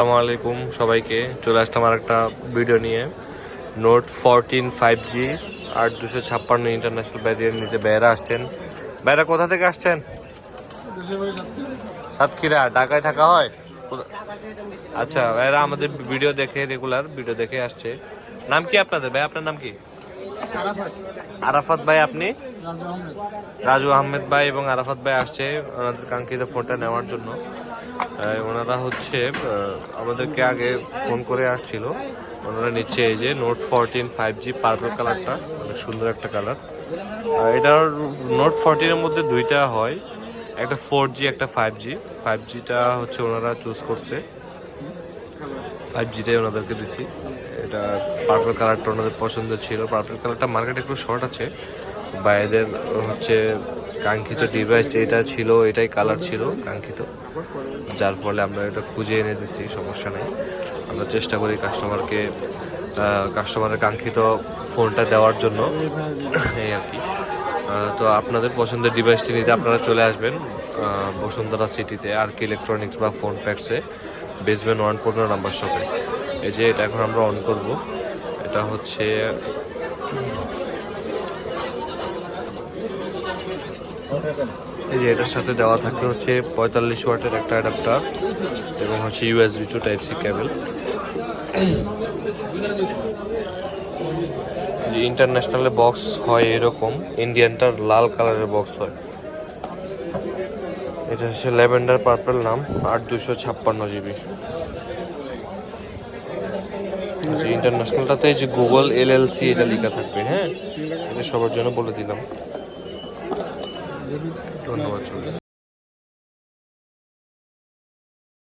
আসসালামু আলাইকুম সবাইকে। চলে আসলাম আর একটা ভিডিও নিয়ে। নোট ফোরটিন ফাইভ জি আট দুশো ছাপ্পান্ন ইন্টারন্যাশনাল ব্যারিয়ার নিতে বেড়া আসছেন। বেড়া কোথা থেকে আসছেন? সাতক্ষীরা, ঢাকায় থাকা হয়? আচ্ছা এরা আমাদের ভিডিও দেখে রেগুলার ভিডিও দেখে আসছে। নাম কি আপনাদের? ভাই, আপনার নাম কি? আরাফাত ভাই আপনি? রাজু আহমেদ। ভাই এবং আরাফাত ভাই আসছে ওনাদের কাঙ্ক্ষিত ফোনটা নেওয়ার জন্য। ওনারা হচ্ছে আমাদেরকে আগে ফোন করে আসছিল। ওনারা নিচ্ছে এই যে note fourteen five G purple কালারটা অনেক সুন্দর একটা কালার এটার নোট ফোরটিনের মধ্যে দুইটা হয় একটা ফোর জি একটা ফাইভ জি ফাইভ জিটা হচ্ছে ওনারা চুজ করছে। ফাইভ জিটাই ওনাদেরকে দিছি। এটা পার্পল কালারটা ওনাদের পছন্দ ছিল। পার্পল কালারটা মার্কেটে একটু শর্ট আছে। বা এদের হচ্ছে কাঙ্ক্ষিত ডিভাইস যেটা ছিল, এটাই কালার ছিল, কাঙ্ক্ষিত। যার ফলে আমরা এটা খুঁজে এনে দিছি, সমস্যা নেই। আমরা চেষ্টা করি কাস্টমারকে কাস্টমারের কাঙ্ক্ষিত ফোনটা দেওয়ার জন্য। এই আর কি। তো আপনাদের পছন্দের ডিভাইসটি নিতে আপনারা চলে আসবেন বসুন্ধরা সিটিতে আর কি ইলেকট্রনিক্স বা ফোন প্যাক্সে বেসমেন্ট ওয়ান পনেরো নাম্বার শপে। এই যে এটা এখন আমরা অন করব। এটা হচ্ছে, এই যে এটার সাথে দেওয়া থাকে হচ্ছে পঁয়তাল্লিশ ওয়াটের একটা অ্যাডাপ্টার এবং হচ্ছে USB to type C cable যে ইন্টারন্যাশনালে বক্স হয় এরকম ইন্ডিয়ানটার লাল কালারের বক্স হয়। এটা হচ্ছে ল্যাভেন্ডার পার্পল নাম আট দুশো ছাপ্পান্ন জিবি। যে ইন্টারন্যাশনালটাতে যে গুগল এল এলএলসি এটা লেখা থাকবে হ্যাঁ? এটা সবার জন্য বলে দিলাম। ধন্যবাদ।